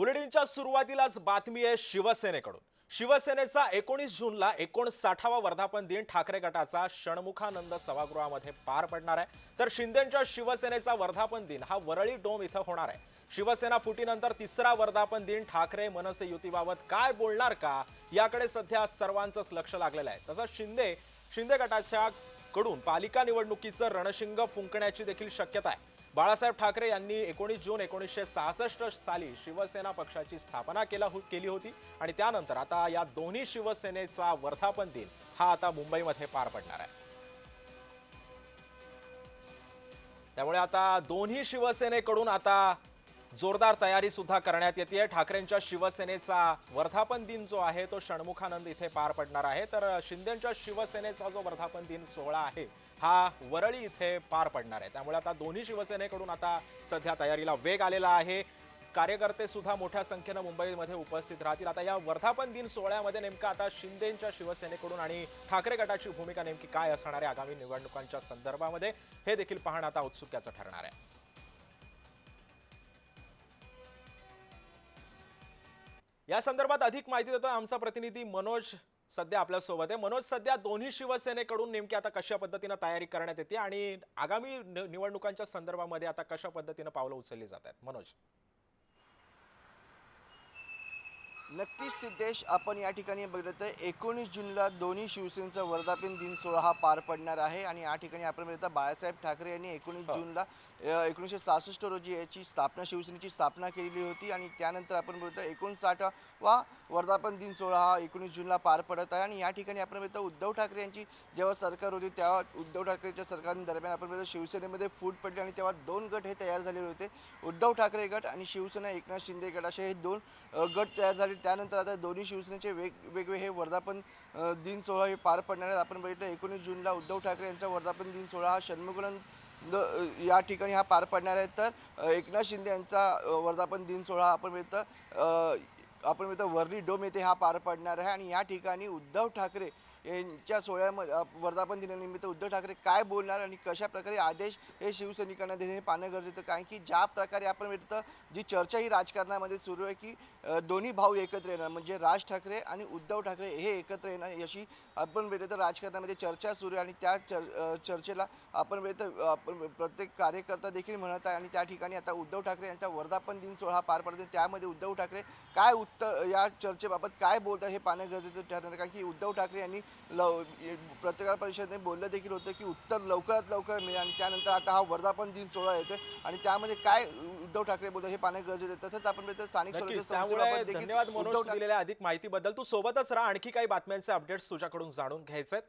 बुलेटिनच्या सुरुवातीलाच बातमी आहे शिवसेनेकडून. शिवसेनेचा एकोणीस जूनला एकोणसाठावा वर्धापन दिन ठाकरे गटाचा षण्मुखानंद सभागृहामध्ये पार पडणार आहे. तर शिंदेच्या शिवसेनेचा वर्धापन दिन हा वरळी डोम इथं होणार आहे. शिवसेना फुटीनंतर तिसरा वर्धापन दिन ठाकरे मनसे युतीबाबत काय बोलणार का याकडे सध्या सर्वांचंच लक्ष लागलेलं आहे. तसंच शिंदे शिंदे गटाच्या कडून पालिका निवडणुकीचं रणशिंग फुंकण्याची देखील शक्यता आहे. बाळासाहेब ठाकरे यांनी एकोणीस जून एकोणीसशे सहासष्ट साली शिवसेना पक्षाची स्थापना केला हो- केली होती आणि त्यानंतर आता या दोन्ही शिवसेनेचा वर्धापन दिन हा आता मुंबईमध्ये पार पडणार आहे. त्यामुळे आता दोन्ही शिवसेनेकडून आता जोरदार तयारी सुद्धा करण्यात येते. ठाकरेंच्या शिवसेनेचा वर्धापन दिन जो आहे तो षण्मुखानंद इथे पार पडणार आहे. तर शिंदेच्या शिवसेनेचा जो वर्धापन दिन सोहळा आहे हा वरळी इथे पार पडणार आहे. त्यामुळे आता दोन्ही शिवसेनेकडून आता सध्या तयारीला वेग आलेला आहे. कार्यकर्ते सुद्धा मोठ्या संख्येनं मुंबईमध्ये उपस्थित राहतील. आता या वर्धापन दिन सोहळ्यामध्ये नेमकं आता शिंदेच्या शिवसेनेकडून आणि ठाकरे गटाची भूमिका नेमकी काय असणार आहे आगामी निवडणुकांच्या संदर्भामध्ये हे देखील पाहणं आता उत्सुक्याचं ठरणार आहे. या संदर्भात अधिक माहिती देतोय आमचा प्रतिनिधी मनोज सध्या आपल्यासोबत आहे. मनोज सध्या दोन्ही शिवसेनेकडून नेमकी आता कशा पद्धतीनं तयारी करण्यात येते आणि आगामी निवडणुकांच्या संदर्भामध्ये आता कशा पद्धतीनं पावलं उचलली जात आहेत? मनोज. नक्कीच सिद्धेश आपण या ठिकाणी बघितलं तर एकोणीस जूनला दोन्ही शिवसेनेचा वर्धापन दिन सोहळा हा पार पडणार आहे आणि या ठिकाणी आपण बघितलं बाळासाहेब ठाकरे यांनी एकोणीस हो. जूनला एकोणीसशे सहासष्ट रोजी याची स्थापना शिवसेनेची स्थापना केलेली होती आणि त्यानंतर आपण बघितलं एकोणसाठावा वर्धापन दिन सोहळा हा एकोणीस जूनला पार पडत आहे. आणि या ठिकाणी आपण बघितलं उद्धव ठाकरे यांची जेव्हा सरकार होती तेव्हा उद्धव ठाकरेच्या सरकारदरम्यान आपण बघितलं शिवसेनेमध्ये फूट पडली आणि तेव्हा दोन गट हे तयार झालेले होते. उद्धव ठाकरे गट आणि शिवसेना एकनाथ शिंदे गट असे हे दोन गट तयार झाले. त्यानंतर आता दोन्ही शिवसेनेचे वेग वेगवेगळे हे वर्धापन दिन सोहळा हे पार पडणार आहेत. आपण बघितलं एकोणीस जूनला उद्धव ठाकरे यांचा वर्धापन दिन सोहळा हा षण्मुखानंद या ठिकाणी हा पार पडणार आहे. तर एकनाथ शिंदे यांचा वर्धापन दिन सोहळा आपण बघितलं आपण बघितलं वर्ली डोम येथे हा पार पडणार आहे. आणि या ठिकाणी उद्धव ठाकरे यांच्या सोहळ्यामध्ये वर्धापन दिनानिमित्त उद्धव ठाकरे काय बोलणार आणि कशा प्रकारे आदेश हे शिवसैनिकांना देणे हे पाहणं गरजेचं? कारण की ज्या प्रकारे आपण भेटतं जी चर्चा ही राजकारणामध्ये सुरू आहे की दोन्ही भाऊ एकत्र येणार म्हणजे राज ठाकरे आणि उद्धव ठाकरे हे एकत्र येणार अशी आपण भेटतं तर राजकारणामध्ये चर्चा सुरू आहे आणि त्या चर चर्चेला आपण भेटतं आपण प्रत्येक कार्यकर्ता देखील म्हणत आहे आणि त्या ठिकाणी आता उद्धव ठाकरे यांचा वर्धापन दिन सोहळा पार पडतो त्यामध्ये उद्धव ठाकरे काय उत्तर या चर्चेबाबत काय बोलत आहे हे पाहणं गरजेचं ठरणार कारण की उद्धव ठाकरे यांनी लव पत्रकार परिषदेने बोललं देखील होतं की उत्तर लवकरात लवकर मिळेल आणि त्यानंतर आता हा वर्धापन दिन सोहळा येतो आणि त्यामध्ये काय उद्धव ठाकरे बोलतात हे पाहणं गरजेचं आहे. तसंच आपण स्थानिक धन्यवाद मनोज दिलेल्या अधिक माहितीबद्दल. तू सोबतच राहा आणखी काही बातम्यांचे अपडेट्स तुझ्याकडून जाणून घ्यायचे आहेत